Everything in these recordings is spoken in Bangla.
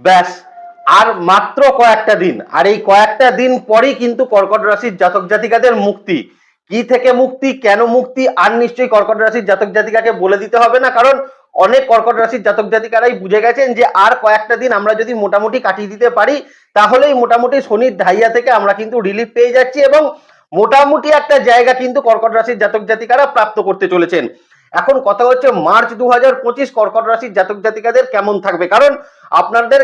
ব্যাস। আর মাত্র কয়েকটা দিন। আর এই কয়েকটা দিন পরেই কিন্তু কর্কট রাশির জাতক জাতিকাদের মুক্তি। কি থেকে মুক্তি, কেন মুক্তি, আর নিশ্চয়ই কর্কট রাশির জাতক জাতিকাকে বলে দিতে হবে না, কারণ অনেক কর্কট রাশির জাতক জাতিকারাই বুঝে গেছেন যে আর কয়েকটা দিন আমরা যদি মোটামুটি কাটিয়ে দিতে পারি, তাহলেই মোটামুটি শনির ধাইয়া থেকে আমরা কিন্তু রিলিফ পেয়ে যাচ্ছি এবং মোটামুটি একটা জায়গা কিন্তু কর্কট রাশির জাতক জাতিকারা প্রাপ্ত করতে চলেছেন। এখন কথা হচ্ছে মার্চ দু হাজার পঁচিশ কর্কট রাশির জাতক জাতিকাদের কেমন থাকবে? কারণ আপনাদের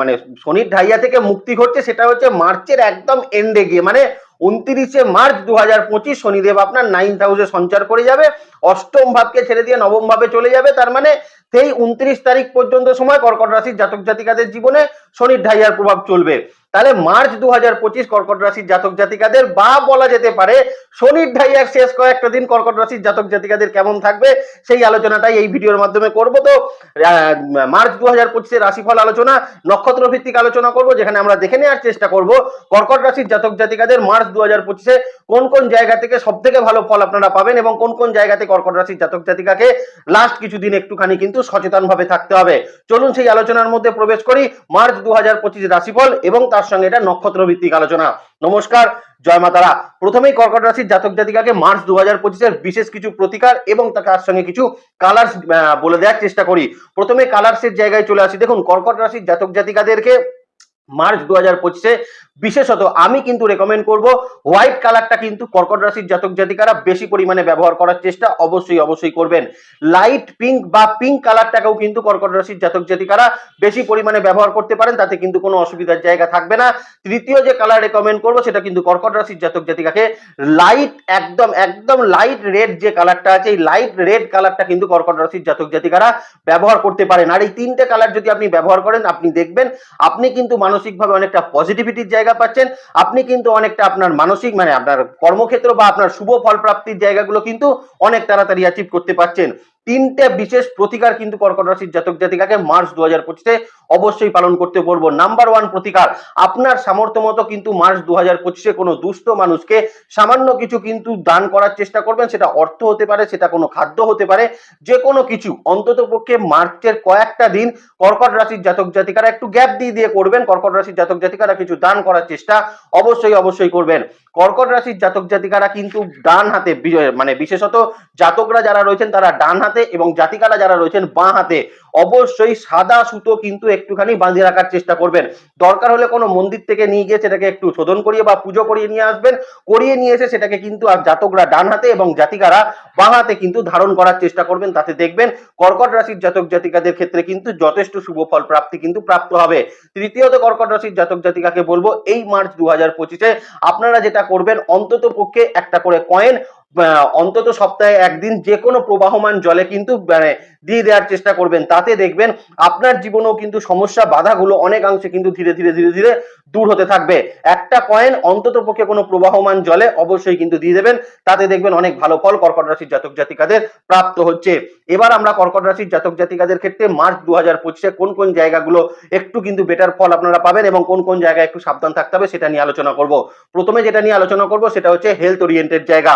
মানে শনির ঢাইয়া থেকে মুক্তি ঘটছে, সেটা হচ্ছে মার্চের একদম এন্ডে গিয়ে মানে উনত্রিশে মার্চ দু হাজার পঁচিশ শনিদেব আপনার নাইন হাউসে সঞ্চার করে যাবে। অষ্টম ভাবকে ছেড়ে দিয়ে নবম ভাবে চলে যাবে। তার মানে সেই উনত্রিশ তারিখ পর্যন্ত সময় কর্কট রাশির জাতক জাতিকাদের জীবনে শনির ঢাইয়ার প্রভাব চলবে। তাহলে মার্চ দু হাজার পঁচিশ কর্কট রাশির জাতক জাতিকাদের বা বলা যেতে পারে শনির ঢাইয়ার শেষ কয়েকটা দিন কর্কট রাশির জাতক জাতিকাদের কেমন থাকবে সেই আলোচনাটাই এই ভিডিওর মাধ্যমে করব। তো মার্চ দু হাজার পঁচিশের রাশিফল আলোচনা নক্ষত্র ভিত্তিক আলোচনা করব, যেখানে আমরা দেখে নেওয়ার চেষ্টা করব কর্কট রাশির জাতক জাতিকাদের মার্চ দু হাজার পঁচিশে কোন কোন জায়গা থেকে সব থেকে ভালো ফল আপনারা পাবেন এবং কোন কোন জায়গাতে কর্কট রাশির জাতক জাতিকাকে লাস্ট কিছুদিন একটুখানি কিন্তু সচেতন ভাবে থাকতে হবে। চলুন সেই আলোচনার মধ্যে প্রবেশ করি। মার্চ দু হাজার পঁচিশ রাশিফল এবং তার সঙ্গে এটা নক্ষত্র ভিত্তিক আলোচনা। নমস্কার, জয় মাতারা। প্রথমেই কর্কট রাশির জাতক জাতিকাকে মার্চ দু হাজার পঁচিশের বিশেষ কিছু প্রতিকার এবং তার সঙ্গে কিছু কালার্স বলে দেওয়ার চেষ্টা করি। প্রথমে কালার্সের জায়গায় চলে আসি। দেখুন কর্কট রাশির জাতক জাতিকাদেরকে মার্চ দু হাজার পঁচিশে বিশেষত আমি কিন্তু রেকমেন্ড করব হোয়াইট কালারটা কিন্তু কর্কট রাশির জাতক জাতিকারা বেশি পরিমাণে ব্যবহার করার চেষ্টা অবশ্যই অবশ্যই করবেন। লাইট পিঙ্ক বা পিঙ্ক কালারটাকেও কিন্তু কর্কট রাশির জাতক জাতিকারা বেশি পরিমাণে ব্যবহার করতে পারেন, তাতে কিন্তু কোনো অসুবিধার জায়গা থাকবে না। তৃতীয় যে কালার রেকমেন্ড করব সেটা কিন্তু কর্কট রাশির জাতক জাতিকাকে লাইট একদম একদম লাইট রেড যে কালারটা আছে, এই লাইট রেড কালারটা কিন্তু কর্কট রাশির জাতক জাতিকারা ব্যবহার করতে পারেন। আর এই তিনটে কালার যদি আপনি ব্যবহার করেন, আপনি দেখবেন, আপনি কিন্তু মানসিকভাবে অনেকটা পজিটিভিটির জায়গা পাচ্ছেন, আপনি কিন্তু অনেকটা আপনার মানসিক মানে আপনার কর্মক্ষেত্র বা আপনার শুভ ফল প্রাপ্তির জায়গাগুলো কিন্তু অনেক তাড়াতাড়ি অ্যাচিভ করতে পারছেন। তিনটে বিশেষ প্রতিকার কিন্তু কর্কট রাশির জাতক জাতিকাকে মার্চ দু হাজার পঁচিশে অবশ্যই পালন করতে বলব। নাম্বার ওয়ান প্রতিকার, আপনার সামর্থ্য মতো কিন্তু মার্চ দু হাজার পঁচিশে কোনো দুস্থ মানুষকে সামান্য কিছু কিন্তু দান করার চেষ্টা করবেন। সেটা অর্থ হতে পারে, সেটা কোনো খাদ্য হতে পারে যে কোনো কিছু। অন্তত পক্ষে মার্চের কয়েকটা দিন কর্কট রাশির জাতক জাতিকারা একটু গ্যাপ দিয়ে দিয়ে করবেন। কর্কট রাশির জাতক জাতিকারা কিছু দান করার চেষ্টা অবশ্যই অবশ্যই করবেন। কর্কট রাশির জাতক জাতিকারা কিন্তু ডান হাতে মানে বিশেষত জাতকরা যারা রয়েছেন তারা ডান হাতে এবং জাতিকারা যারা রয়েছেন বাঁ হাতে। অবশ্যই সাদা সুতো কিন্তু একটুখানি বাঁধিয়ে রাখার চেষ্টা করবেন। দরকার হলে কোনো মন্দির থেকে নিয়ে গিয়ে সেটাকে একটু শোধন করিয়ে বা পুজো করিয়ে নিয়ে আসবেন। করিয়ে নিয়ে এসে সেটাকে কিন্তু আর জাতকরা ডান হাতে এবং জাতিকারা বাঁ হাতে কিন্তু ধারণ করার চেষ্টা করবেন। তাতে দেখবেন কর্কট রাশির জাতক জাতিকাদের ক্ষেত্রে কিন্তু যথেষ্ট শুভ ফল প্রাপ্তি কিন্তু প্রাপ্ত হবে। তৃতীয়ত কর্কট রাশির জাতক জাতিকাকে বলব, এই মার্চ দু হাজার আপনারা যেটা করবেন অন্তত পক্ষে একটা করে কয়েন অন্তত সপ্তাহে একদিন যে কোনো প্রবাহমান জলে কিন্তু মানে দিয়ে দেওয়ার চেষ্টা করবেন। তাতে দেখবেন আপনার জীবনেও কিন্তু সমস্যা, বাধাগুলো অনেকাংশে কিন্তু ধীরে ধীরে ধীরে ধীরে দূর হতে থাকবে। একটা কয়েন অন্তত পক্ষে কোনো প্রবাহমান জলে অবশ্যই কিন্তু দিয়ে দেবেন। তাতে দেখবেন অনেক ভালো ফল কর্কট রাশির জাতক জাতিকাদের প্রাপ্ত হচ্ছে। এবার আমরা কর্কট রাশির জাতক জাতিকাদের ক্ষেত্রে মার্চ দু হাজার পঁচিশে কোন কোন জায়গাগুলো একটু কিন্তু বেটার ফল আপনারা পাবেন এবং কোন কোন জায়গায় একটু সাবধান থাকতে হবে সেটা নিয়ে আলোচনা করব। প্রথমে যেটা নিয়ে আলোচনা করব সেটা হচ্ছে হেলথ ওরিয়েন্টেড জায়গা।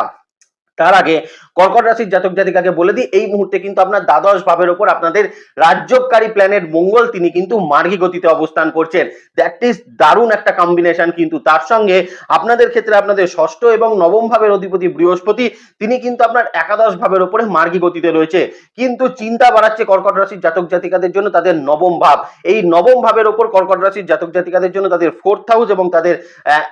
তার আগে কর্কট রাশির জাতক জাতিকাকে বলে দিই, এই মুহূর্তে কিন্তু আপনার দ্বাদশ ভাবের ওপর আপনাদের রাজ্যকারী প্ল্যানেট মঙ্গল তিনি কিন্তু মার্গী গতিতে অবস্থান করছেন। দ্যাট ইজ দারুণ একটা কম্বিনেশন কিন্তু। তার সঙ্গে আপনাদের ক্ষেত্রে আপনাদের ষষ্ঠ এবং নবম ভাবের অধিপতি বৃহস্পতি, তিনি কিন্তু আপনার একাদশ ভাবের ওপরে মার্গী গতিতে রয়েছে। কিন্তু চিন্তা বাড়াচ্ছে কর্কট রাশির জাতক জাতিকাদের জন্য তাদের নবম ভাব। এই নবম ভাবের ওপর কর্কট রাশির জাতক জাতিকাদের জন্য তাদের ফোর্থ হাউস এবং তাদের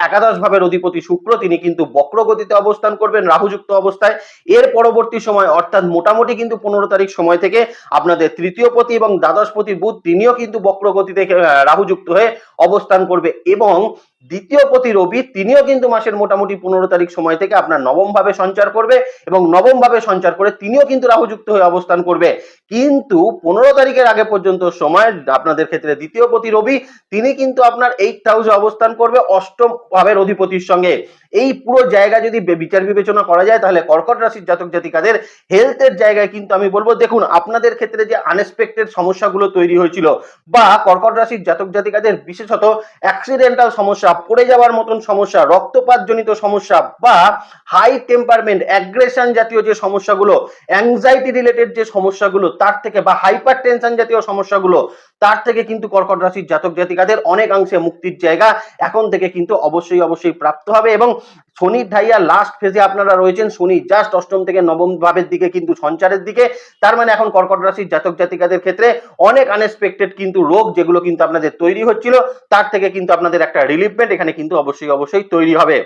একাদশ ভাবের অধিপতি শুক্র, তিনি কিন্তু বক্র গতিতে অবস্থান করবেন রাহুযুক্ত অবস্থায়। এর পরবর্তী সময়, অর্থাৎ মোটামুটি কিন্তু পনেরো তারিখ সময় থেকে আপনাদের তৃতীয় পতি এবং দ্বাদশ পতি বুধ তিনিও কিন্তু বক্রগতিতে রাহুযুক্ত হয়ে অবস্থান করবে এবং দ্বিতীয় পতি রবি, তিনিও কিন্তু মাসের মোটামুটি পনেরো তারিখ সময় থেকে আপনার নবম ভাবে সঞ্চার করবে এবং নবম ভাবে সঞ্চার করে তিনিও কিন্তু রাহুযুক্ত হয়ে অবস্থান করবে। কিন্তু পনেরো তারিখের আগে পর্যন্ত সময় আপনাদের ক্ষেত্রে দ্বিতীয় পতি রবি, তিনি কিন্তু আপনার এইট হাউসে অবস্থান করবে অষ্টম ভাবের অধিপতির সঙ্গে। এই পুরো জায়গা যদি বিচার বিবেচনা করা যায়, তাহলে কর্কট রাশির জাতক জাতিকাদের হেলথের জায়গায় কিন্তু আমি বলব, দেখুন, আপনাদের ক্ষেত্রে যে আনএক্সপেক্টেড সমস্যাগুলো তৈরি হয়েছিল বা কর্কট রাশির জাতক জাতিকাদের বিশেষত অ্যাক্সিডেন্টাল সমস্যা পড়ে যাওয়ার মতন সমস্যা, রক্তপাতজনিত সমস্যা বা হাই টেম্পারমেন্ট অ্যাগ্রেশন জাতীয় যে সমস্যাগুলো অ্যাংজাইটি রিলেটেড যে সমস্যাগুলো, তার থেকে বা হাইপার টেনশন জাতীয় সমস্যাগুলো তার থেকে কিন্তু কর্কট রাশির জাতক জাতিকাদের অনেকাংশে মুক্তির জায়গা এখন থেকে কিন্তু অবশ্যই অবশ্যই প্রাপ্ত হবে এবং শনির ঢাইয়া লাস্ট ফেজে আপনারা রয়েছেন, শনি জাস্ট অষ্টম থেকে নবম ভাবের দিকে কিন্তু সঞ্চারের দিকে। তার মানে এখন কর্কট রাশির জাতক জাতিকাদের ক্ষেত্রে অনেক আনএক্সপেক্টেড কিন্তু রোগ যেগুলো কিন্তু আপনাদের তৈরি হচ্ছিল, তার থেকে কিন্তু আপনাদের একটা রিলিফমেন্ট এখানে কিন্তু অবশ্যই অবশ্যই তৈরি হবে।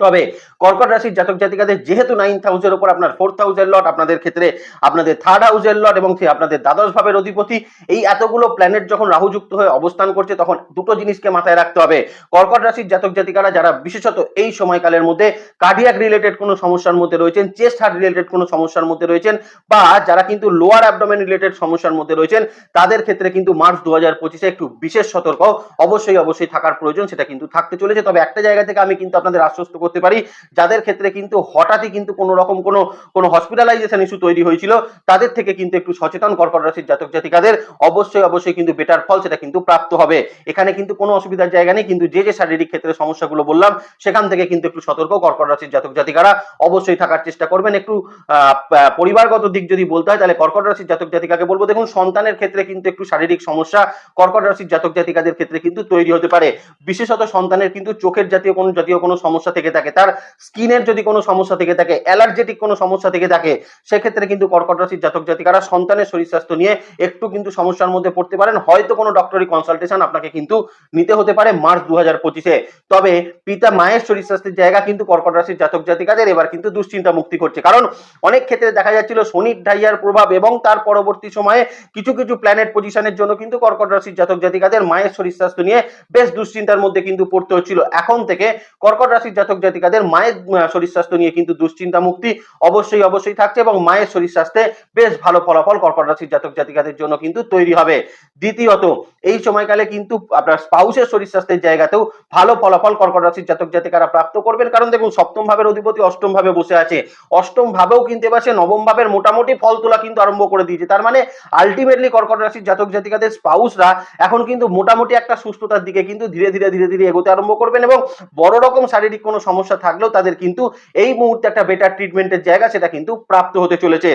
তবে কর্কট রাশির জাতক জাতিকাদের যেহেতু নাইন্থ হাউসের উপর আপনার ফোর্থ হাউসের লট আপনাদের ক্ষেত্রে আপনাদের থার্ড হাউসের লট এবং আপনাদের দ্বাদশ ভাবের অধিপতি, এই এতগুলো প্ল্যানেট যখন রাহুযুক্ত হয়ে অবস্থান করছে, তখন দুটো জিনিসকে মাথায় রাখতে হবে। কর্কট রাশির জাতক জাতিকারা যারা বিশেষত এই সময়কালের মধ্যে কার্ডিয়াক রিলেটেড কোনো সমস্যার মধ্যে রয়েছেন চেস্ট হার্ট রিলেটেড কোনো সমস্যার মধ্যে রয়েছেন, বা যারা কিন্তু লোয়ার অ্যাবডোমেন রিলেটেড সমস্যার মধ্যে রয়েছেন, তাদের ক্ষেত্রে কিন্তু মার্চ দু হাজার পঁচিশে একটু বিশেষ সতর্ক, অবশ্যই অবশ্যই থাকার প্রয়োজন, সেটা কিন্তু থাকতে চলেছে। তবে একটা জায়গা থেকে আমি কিন্তু আপনাদের আশ্বস্ত করতে পারি। যাদের ক্ষেত্রে কিন্তু হঠাৎই কিন্তু কোনো রকম কোনো কোনো হসপিটালাইজেশন ইস্যু তৈরি হয়েছিল, তাদের থেকে কিন্তু একটু সচেতন কর্কট রাশির জাতক জাতিকাদের অবশ্যই অবশ্যই কিন্তু বেটার ফল সেটা কিন্তু প্রাপ্ত হবে। এখানে কিন্তু কোনো অসুবিধার জায়গা নেই, কিন্তু যে যে শারীরিক ক্ষেত্রে সমস্যাগুলো বললাম, সেখান থেকে কিন্তু একটু সতর্ক কর্কট রাশির জাতক জাতিকারা অবশ্যই থাকার চেষ্টা করবেন। একটু পরিবারগত দিক যদি বলতে হয়, তাহলে কর্কট রাশির জাতক জাতিকাকে বলব, দেখুন সন্তানের ক্ষেত্রে কিন্তু একটু শারীরিক সমস্যা, কর্কট রাশির জাতক জাতিকাদের ক্ষেত্রে কিন্তু তৈরি হতে পারে। বিশেষত সন্তানের কিন্তু চোখের জাতীয় কোনো জাতীয় কোনো সমস্যা থেকে থাকে। তার স্কিনের যদি কোনো সমস্যা থেকে থাকে, অ্যালার্জেটিক কোনো সমস্যা থেকে থাকে, সেক্ষেত্রে কিন্তু কর্কট রাশির জাতক জাতিকারা সন্তানের শরীর স্বাস্থ্য নিয়ে একটু কিন্তু সমস্যার মধ্যে পড়তে পারেন। হয়তো কোনো ডক্টরি কনসালটেশন আপনাকে কিন্তু নিতে হতে পারে মার্চ দু হাজার পঁচিশে। তবে পিতা মায়ের শরীর স্বাস্থ্যের জায়গা কিন্তু কর্কট রাশির জাতক জাতিকাদের এবার কিন্তু দুশ্চিন্তা মুক্তি করছে। কারণ অনেক ক্ষেত্রে দেখা যাচ্ছিল শনির ঢাইয়ার প্রভাব এবং তার পরবর্তী সময়ে কিছু কিছু প্ল্যানেট পজিশনের জন্য কিন্তু কর্কট রাশির জাতক জাতিকাদের মায়ের শরীর স্বাস্থ্য নিয়ে বেশ দুশ্চিন্তার মধ্যে কিন্তু পড়তে হচ্ছিল। এখন থেকে কর্কট রাশির জাতক জাতিকাদের মায়ের শরীর স্বাস্থ্য নিয়ে কিন্তু দুশ্চিন্তা মুক্তি অবশ্যই অবশ্যই থাকছে এবং মায়ের শরীর স্বাস্থ্যে বেশ ভালো ফলাফল কর্কট রাশির জাতক জাতিকাদের জন্য কিন্তু তৈরি হবে। দ্বিতীয়ত, এই সময়কালে কিন্তু আপনার স্পাউসের শরীর স্বাস্থ্যের জায়গাতেও ভালো ফলাফল কর্কট রাশির জাতক জাতিকারা প্রাপ্ত করবেন। কারণ দেখুন সপ্তম ভাবের অধিপতি অষ্টম ভাবে বসে আছে। অষ্টম ভাবেও কিন্তু এবার সে নবম ভাবের মোটামুটি ফল তোলা কিন্তু আরম্ভ করে দিয়েছে। তার মানে আলটিমেটলি কর্কট রাশির জাতক জাতিকাদের স্পাউসরা এখন কিন্তু মোটামুটি একটা সুস্থতার দিকে কিন্তু ধীরে ধীরে ধীরে ধীরে এগোতে আরম্ভ করবেন এবং বড় রকম শারীরিক কোনো সমস্যা থাকলেও তাদের কিন্তু এই মুহূর্তে একটা বেটার ট্রিটমেন্টের জায়গা সেটা কিন্তু প্রাপ্ত হতে চলেছে।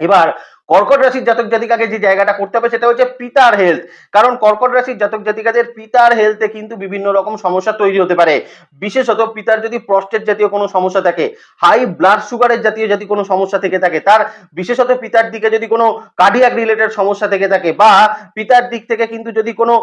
এবার কর্কট রাশির জাতক জাতিকাকে যে জায়গাটা করতে হবে সেটা হচ্ছে পিতার হেলথ কারণ কর্কট রাশির জাতক জাতিকাদের পিতার হেলথে কিন্তু বিভিন্ন রকম সমস্যা তৈরি হতে পারে। বিশেষত পিতার যদি প্রস্টেট জাতীয় কোনো সমস্যা থাকে হাই ব্লাড সুগারের জাতীয় যদি কোনো সমস্যা থেকে থাকে, তার বিশেষত পিতার দিকে যদি কোনো কার্ডিয়াক রিলেটেড সমস্যা থেকে থাকে বা পিতার দিক থেকে কিন্তু যদি কোনো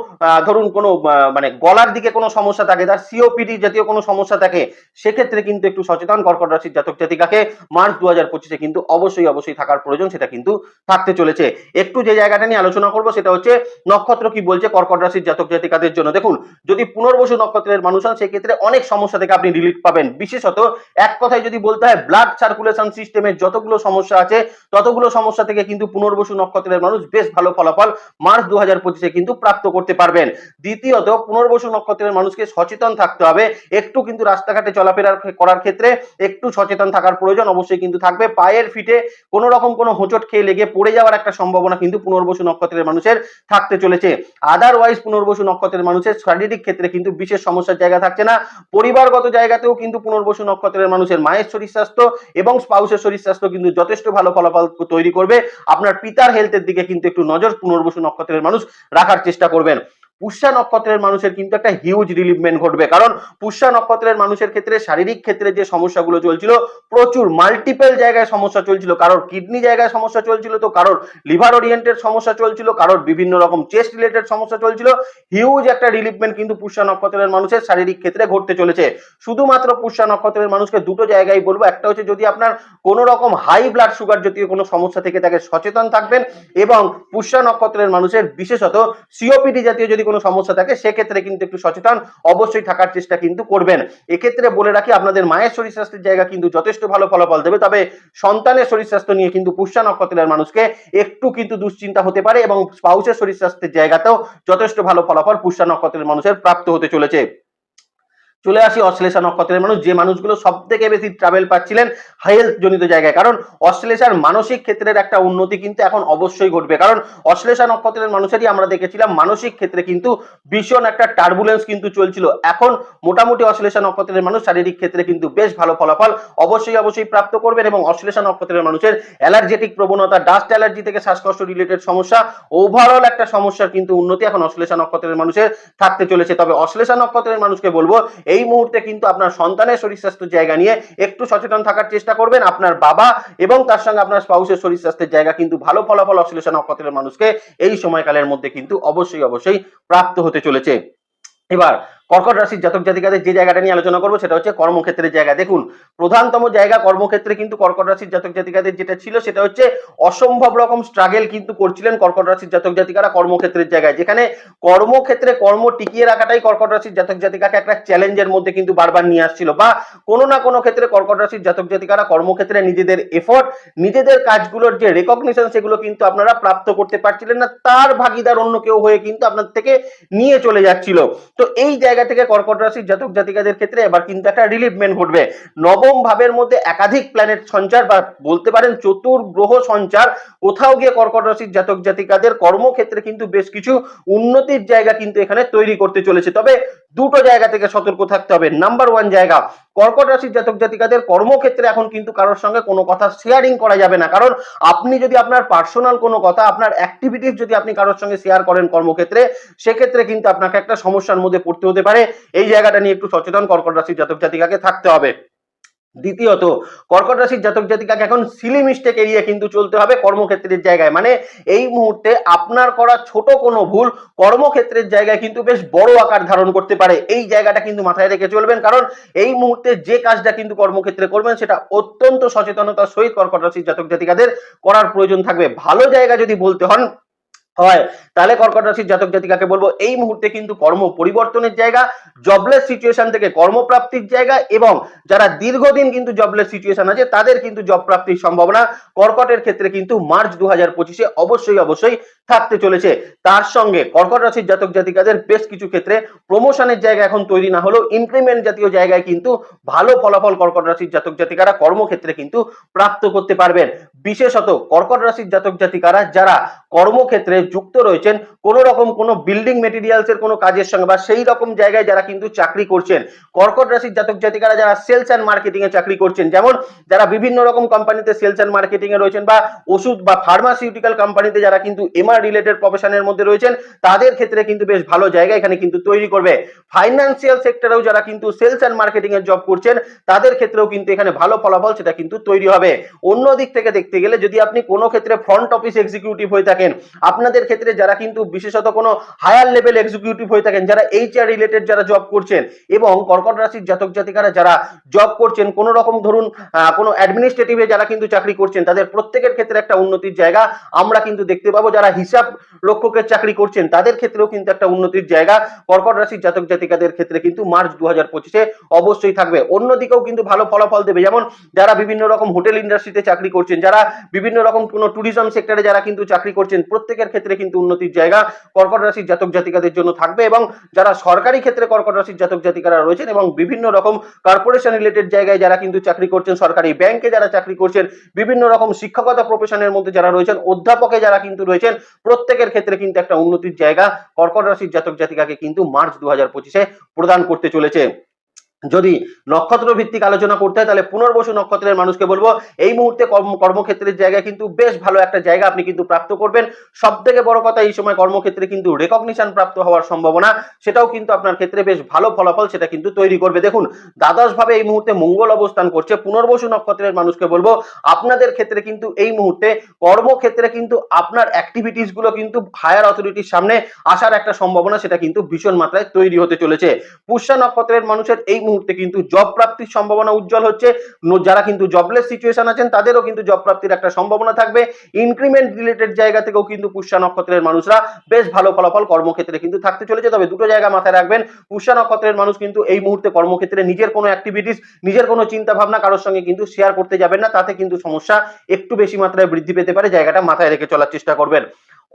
ধরুন কোনো মানে গলার দিকে কোনো সমস্যা থাকে, তার সিওপিডি জাতীয় কোনো সমস্যা থাকে, সেক্ষেত্রে কিন্তু একটু সচেতন কর্কট রাশির জাতক জাতিকাকে মার্চ দু হাজার পঁচিশে কিন্তু অবশ্যই অবশ্যই থাকার প্রয়োজন, সেটা কিন্তু থাকতে চলেছে। একটু যে জায়গাটা নিয়ে আলোচনা করব সেটা হচ্ছে নক্ষত্র কি বলছে, কর্কট রাশির জাতক জাতিকাদের জন্য। দেখুন, যদি পুনর্বসু নক্ষত্রের মানুষ হন, সেক্ষেত্রে অনেক সমস্যা থেকে আপনি রিলিফ পাবেন। বিশেষত এক কথায় যদি বলতে হয় ব্লাড সার্কুলেশন সিস্টেমের যতগুলো সমস্যা আছে, ততগুলো সমস্যা থেকে কিন্তু পুনর্বসু নক্ষত্রের মানুষ বেশ ভালো ফলাফল মার্চ দু হাজার পঁচিশে কিন্তু প্রাপ্ত করতে পারবেন। দ্বিতীয়ত, পুনর্বসু নক্ষত্রের মানুষকে সচেতন থাকতে হবে। একটু কিন্তু রাস্তাঘাটে চলাফেরা করার ক্ষেত্রে একটু সচেতন থাকার প্রয়োজন অবশ্যই কিন্তু থাকবে। পায়ের ফিটে কোনো রকম কোনো হোঁচট খেয়ে লেগে পড়ে যাওয়ার একটা সম্ভাবনা কিন্তু পুনর্বসু নক্ষত্রের মানুষের থাকতে চলেছে। আদারওয়াইজ পুনর্বসু নক্ষত্রের মানুষের শারীরিক ক্ষেত্রে কিন্তু বিশেষ সমস্যার জায়গা থাকছে না। পরিবারগত জায়গাতেও কিন্তু পুনর্বসু নক্ষত্রের মানুষের মায়ের শরীর স্বাস্থ্য এবং স্পাউসের শরীর স্বাস্থ্য কিন্তু যথেষ্ট ভালো ফলাফল তৈরি করবে। আপনার পিতার হেলথের দিকে কিন্তু একটু নজর পুনর্বসু নক্ষত্রের মানুষ রাখার চেষ্টা করবেন। পুষ্যা নক্ষত্রের মানুষের কিন্তু একটা হিউজ রিলিভমেন্ট ঘটবে। কারণ পুষ্যা নক্ষত্রের মানুষের ক্ষেত্রে, শারীরিক ক্ষেত্রে যে সমস্যাগুলো চলছিল, প্রচুর মাল্টিপল জায়গায় সমস্যা চলছিল। কারোর কিডনি জায়গায় সমস্যা চলছিল তো, কারোর লিভার ওরিয়েন্টেড সমস্যা চলছিল, কারোর বিভিন্ন রকম চেস্ট রিলেটেড সমস্যা চলছিল। হিউজ একটা রিলিভমেন্ট কিন্তু পুষ্যা নক্ষত্রের মানুষের শারীরিক ক্ষেত্রে ঘটতে চলেছে। শুধুমাত্র পুষ্যা নক্ষত্রের মানুষকে দুটো জায়গায় বলব। একটা হচ্ছে যদি আপনার কোনো রকম হাই ব্লাড সুগার জাতীয় কোনো সমস্যা থেকে থাকে সচেতন থাকবেন এবং পুষ্যা নক্ষত্রের মানুষের বিশেষত সিওপিডি জাতীয় যদি কোনো সমস্যা থাকে, সেক্ষেত্রে কিন্তু একটু সচেতন অবশ্যই থাকার চেষ্টা কিন্তু করবেন। এক্ষেত্রে বলে রাখি, আপনাদের মায়ের শরীর স্বাস্থ্যের জায়গা কিন্তু যথেষ্ট ভালো ফলাফল দেবে, তবে সন্তানের শরীর স্বাস্থ্য নিয়ে কিন্তু পুষ্যা নক্ষত্রের মানুষকে একটু কিন্তু দুশ্চিন্তা হতে পারে এবং স্পাউসের শরীর স্বাস্থ্যের জায়গাতেও যথেষ্ট ভালো ফলাফল পুষ্যা নক্ষত্রের মানুষের প্রাপ্ত হতে চলেছে। চলে আসি অশ্লেষা নক্ষত্রের মানুষ, যে মানুষগুলো সব থেকে বেশি ট্রাভেল পাচ্ছিলেন হেলথ জনিত জায়গায়। কারণ অশ্লেষার মানসিক ক্ষেত্রের একটা উন্নতি কিন্তু এখন অবশ্যই ঘটবে। কারণ অশ্লেষা নক্ষত্রের মানুষেরই আমরা দেখেছিলাম, মানসিক ক্ষেত্রে কিন্তু ভীষণ একটা টার্বুলেন্স কিন্তু চলছিল। এখন মোটামুটি অশ্লেষা নক্ষত্রের মানুষ শারীরিক ক্ষেত্রে কিন্তু বেশ ভালো ফলাফল অবশ্যই অবশ্যই প্রাপ্ত করবেন এবং অশ্লেষা নক্ষত্রের মানুষের অ্যালার্জেটিক প্রবণতা ডাস্ট অ্যালার্জি থেকে শ্বাসকষ্ট রিলেটেড সমস্যা ওভারঅল একটা সমস্যার কিন্তু উন্নতি এখন অশ্লেষা নক্ষত্রের মানুষের থাকতে চলেছে। তবে অশ্লেষা নক্ষত্রের মানুষকে বলব এই মুহূর্তে কিন্তু আপনার সন্তানের শরীর স্বাস্থ্যের জায়গা নিয়ে একটু সচেতন থাকার চেষ্টা করবেন আপনার বাবা এবং তার সঙ্গে আপনার স্পাউসের শরীর স্বাস্থ্যের জায়গা কিন্তু ভালো ফলাফল অশ্লেষণ নক্ষত্রের মানুষকে এই সময়কালের মধ্যে কিন্তু অবশ্যই অবশ্যই প্রাপ্ত হতে চলেছে। এবার কর্কট রাশির জাতক জাতিকাদের যে জায়গাটা নিয়ে আলোচনা করব সেটা হচ্ছে কর্মক্ষেত্রের জায়গা। দেখুন, প্রধানতম জায়গা কর্মক্ষেত্রে কিন্তু কর্কট রাশির জাতক জাতিকাদের যেটা ছিল সেটা হচ্ছে অসম্ভব রকম স্ট্রাগেল কিন্তু করছিলেন কর্কট রাশির জাতক জাতিকারা কর্মক্ষেত্রের জায়গায়। যেখানে কর্মক্ষেত্রে কর্ম টিকিয়ে রাখাটাই কর্কট রাশির জাতক জাতিকাকে একটা চ্যালেঞ্জের মধ্যে কিন্তু বারবার নিয়ে আসছিল বা কোনো না কোনো ক্ষেত্রে কর্কট রাশির জাতক জাতিকারা কর্মক্ষেত্রে নিজেদের এফোর্ট নিজেদের কাজগুলোর যে রেকগনিশন সেগুলো কিন্তু আপনারা প্রাপ্ত করতে পারছিলেন না। তার ভাগিদার অন্য কেউ হয়ে কিন্তু আপনার থেকে নিয়ে চলে যাচ্ছিল। তো এই জায়গা থেকে কর্কট রাশির জাতক জাতিকাদের ক্ষেত্রে এবার কিন্তু একটা রিলিভমেন্ট ঘটবে। নবম ভাবের মধ্যে একাধিক প্ল্যানেট সঞ্চার বা বলতে পারেন চতুর গ্রহ সঞ্চার, কোথাও গিয়ে কর্কট রাশির জাতক জাতিকাদের কর্মক্ষেত্রে কিন্তু বেশ কিছু উন্নতির জায়গা কিন্তু এখানে তৈরি করতে চলেছে। তবে দুটো জায়গা থেকে সতর্ক থাকতে হবে। নাম্বার ওয়ান জায়গা, কর্কট রাশির জাতক জাতিকাদের কর্মক্ষেত্রে এখন কিন্তু কারোর সঙ্গে কোনো কথা শেয়ারিং করা যাবে না। কারণ আপনি যদি আপনার পার্সোনাল কোনো কথা, আপনার অ্যাক্টিভিটিস যদি আপনি কারোর সঙ্গে শেয়ার করেন কর্মক্ষেত্রে, সেক্ষেত্রে কিন্তু আপনাকে একটা সমস্যার মধ্যে পড়তে হতে পারে। এই জায়গাটা নিয়ে একটু সচেতন কর্কট রাশির জাতক জাতিকাকে থাকতে হবে। দ্বিতীয়ত, কর্কট রাশির জাতক জাতিকাকে এখন সিলি মিস্টেক এড়িয়ে কিন্তু চলতে হবে কর্মক্ষেত্রের জায়গায়। মানে এই মুহূর্তে আপনার করা ছোট কোনো ভুল কর্মক্ষেত্রের জায়গায় কিন্তু বেশ বড় আকার ধারণ করতে পারে। এই জায়গাটা কিন্তু মাথায় রেখে চলবেন, কারণ এই মুহূর্তে যে কাজটা কিন্তু কর্মক্ষেত্রে করবেন, সেটা অত্যন্ত সচেতনতার সহিত কর্কট রাশির জাতক জাতিকাদের করার প্রয়োজন থাকবে। ভালো জায়গা যদি বলতে হন হয়। তাহলে কর্কট রাশির জাতক জাতিকাকে বলব, এই মুহূর্তে কিন্তু কর্ম পরিবর্তনের জায়গা জবলেস সিচুয়েশন থেকে কর্মপ্রাপ্তির জায়গা এবং যারা দীর্ঘদিন কিন্তু জবলেস সিচুয়েশন আছে, তাদের কিন্তু জব প্রাপ্তির সম্ভাবনা কর্কটের ক্ষেত্রে কিন্তু মার্চ দু হাজার পঁচিশে অবশ্যই অবশ্যই থাকতে চলেছে। তার সঙ্গে কর্কট রাশির জাতক জাতিকাদের বেশ কিছু ক্ষেত্রে প্রমোশনের জায়গা এখন তৈরি না হলেও ইনক্রিমেন্ট জাতীয় জায়গায় কিন্তু ভালো ফলাফল কর্কট রাশির জাতক জাতিকারা কর্মক্ষেত্রে কিন্তু প্রাপ্ত করতে পারবেন। বিশেষত কর্কট রাশির জাতক জাতিকারা যারা কর্মক্ষেত্রে যুক্ত রয়েছেন, কোন রকম কোনো বিল্ডিং মেটেরিয়ালস এর কোনো কাজের সঙ্গে বা সেই রকম জায়গায় যারা কিন্তু চাকরি করছেন, কর্কট রাশির জাতক জাতিকারা যারা সেলস অ্যান্ড মার্কেটিং এ চাকরি করছেন, যেমন যারা বিভিন্ন রকম কোম্পানিতে সেলস অ্যান্ড মার্কেটিং এ রয়েছেন বা ওষুধ বা ফার্মাসিউটিক্যাল কোম্পানিতে যারা কিন্তু এমআর রিলেটেড প্রফেশনের মধ্যে রয়েছেন, তাদের ক্ষেত্রে কিন্তু বেশ ভালো জায়গা এখানে কিন্তু তৈরি করবে। ফাইন্যান্সিয়াল সেক্টরেও যারা কিন্তু সেলস অ্যান্ড মার্কেটিং এর জব করছেন, তাদের ক্ষেত্রেও কিন্তু এখানে ভালো ফলাফল সেটা কিন্তু তৈরি হবে। অন্য দিক থেকে দেখতে গেলে যদি আপনি কোনো ক্ষেত্রে ফ্রন্ট অফিস এক্সিকিউটিভ হয়ে থাকেন, আপনাদের ক্ষেত্রে যারা কিন্তু বিশেষত কোনো হায়ার লেভেল এক্সিকিউটিভ হয়ে থাকেন, যারা এইচআর রিলেটেড যারা জব করছেন এবং কর্কট রাশির জাতক জাতিকারা যারা জব করছেন, কোনো রকম ধরুন কোনো অ্যাডমিনিস্ট্রেটিভে যারা কিন্তু চাকরি করছেন, তাদের প্রত্যেকের ক্ষেত্রে একটা উন্নতির জায়গা আমরা কিন্তু দেখতে পাবো। যারা হিসাব রক্ষকের চাকরি করছেন, তাদের ক্ষেত্রেও কিন্তু একটা উন্নতির জায়গা কর্কট রাশির জাতক জাতিকাদের ক্ষেত্রে কিন্তু মার্চ দু হাজার পঁচিশে অবশ্যই থাকবে। অন্যদিকেও কিন্তু ভালো ফলাফল দেবে। যেমন যারা বিভিন্ন রকম হোটেল ইন্ডাস্ট্রিতে চাকরি করছেন, যারা বিভিন্ন রকম কোনো ট্যুরিজম সেক্টরে যারা কিন্তু চাকরি করছেন, প্রত্যেকের ক্ষেত্রে কিন্তু উন্নতির জায়গা কর্কট রাশির জাতক জাতিকাদের জন্য থাকবে এবং যারা সরকারি ক্ষেত্রে কর্কট রাশির জাতক জাতিকারা রয়েছেন এবং বিভিন্ন রকম কর্পোরেশন রিলেটেড জায়গায় যারা কিন্তু চাকরি করছেন, সরকারি ব্যাংকে যারা চাকরি করছেন, বিভিন্ন রকম শিক্ষকতা প্রফেশনের মধ্যে যারা রয়েছেন, অধ্যাপকে যারা কিন্তু রয়েছেন, প্রত্যেকের ক্ষেত্রে কিন্তু একটা উন্নতির জায়গা কর্কট রাশির জাতক জাতিকাকে কিন্তু মার্চ দু হাজার পঁচিশে প্রদান করতে চলেছে। যদি নক্ষত্র ভিত্তিক আলোচনা করতে হয়, তাহলে পুনর্বসু নক্ষত্রের মানুষকে বলব, এই মুহূর্তে কর্ম, কর্মক্ষেত্রের জায়গায় কিন্তু বেশ ভালো একটা জায়গা আপনি কিন্তু প্রাপ্ত করবেন। সব থেকে বড় কথা, এই সময় কর্মক্ষেত্রে কিন্তু রেকগনিশন প্রাপ্ত হওয়ার সম্ভাবনা, সেটাও কিন্তু আপনার ক্ষেত্রে বেশ ভালো ফলাফল সেটা কিন্তু তৈরি করবে। দেখুন দ্বাদশ ভাবে এই মুহূর্তে মঙ্গল অবস্থান করছে, পুনর্বসু নক্ষত্রের মানুষকে বলব, আপনাদের ক্ষেত্রে কিন্তু এই মুহূর্তে কর্মক্ষেত্রে কিন্তু আপনার অ্যাক্টিভিটিসগুলো কিন্তু হায়ার অথরিটির সামনে আসার একটা সম্ভাবনা সেটা কিন্তু ভীষণ মাত্রায় তৈরি হতে চলেছে। পুষ্যা নক্ষত্রের মানুষের এই মুহূর্তে মুহূর্তে কিন্তু জব প্রাপ্তির সম্ভাবনা উজ্জ্বল হচ্ছে। যারা কিন্তু জবলেস সিচুয়েশন আছেন, তাদেরও কিন্তু জব প্রাপ্তির একটা সম্ভাবনা থাকবে। ইনক্রিমেন্ট রিলেটেড জায়গা থেকেও কিন্তু পুষ্যা নক্ষত্রের মানুষরা বেশ ভালো ফলাফল কর্মক্ষেত্রে কিন্তু থাকতে চলেছে। তবে দুটো জায়গা মাথায় রাখবেন, পুষ্যা নক্ষত্রের মানুষ কিন্তু এই মুহূর্তে কর্মক্ষেত্রে নিজের কোনো অ্যাক্টিভিটিস নিজের কোনো চিন্তা ভাবনা কারোর সঙ্গে কিন্তু শেয়ার করতে যাবেন না। তাতে কিন্তু সমস্যা একটু বেশি মাত্রায় বৃদ্ধি পেতে পারে। জায়গাটা মাথায় রেখে চলার চেষ্টা করবেন।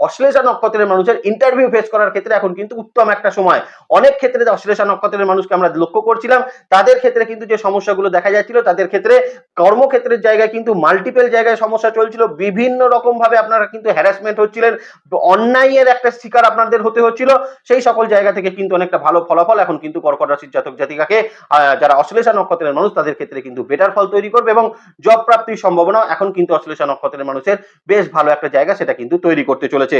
অশ্লেষা নক্ষত্রের মানুষের ইন্টারভিউ ফেস করার ক্ষেত্রে এখন কিন্তু উত্তম একটা সময়। অনেক ক্ষেত্রে অশ্লেষা নক্ষত্রের মানুষকে আমরা লক্ষ্য করছিলাম। তাদের ক্ষেত্রে কিন্তু যে সমস্যাগুলো দেখা যাচ্ছিল, তাদের ক্ষেত্রে কর্মক্ষেত্রের জায়গায় কিন্তু মাল্টিপল জায়গায় সমস্যা চলছিল। বিভিন্ন রকম ভাবে আপনারা কিন্তু হ্যারাসমেন্ট হচ্ছিলেন। অন্যায়ের একটা শিকার আপনাদের হতে হচ্ছিল। সেই সকল জায়গা থেকে কিন্তু অনেকটা ভালো ফলাফল এখন কিন্তু কর্কট রাশির জাতক জাতিকাকে যারা অশ্লেষা নক্ষত্রের মানুষ, তাদের ক্ষেত্রে কিন্তু বেটার ফল তৈরি করবে এবং জব প্রাপ্তির সম্ভাবনা এখন কিন্তু অশ্লেষা নক্ষত্রের মানুষের বেশ ভালো একটা জায়গা সেটা কিন্তু তৈরি করতে চলেছে।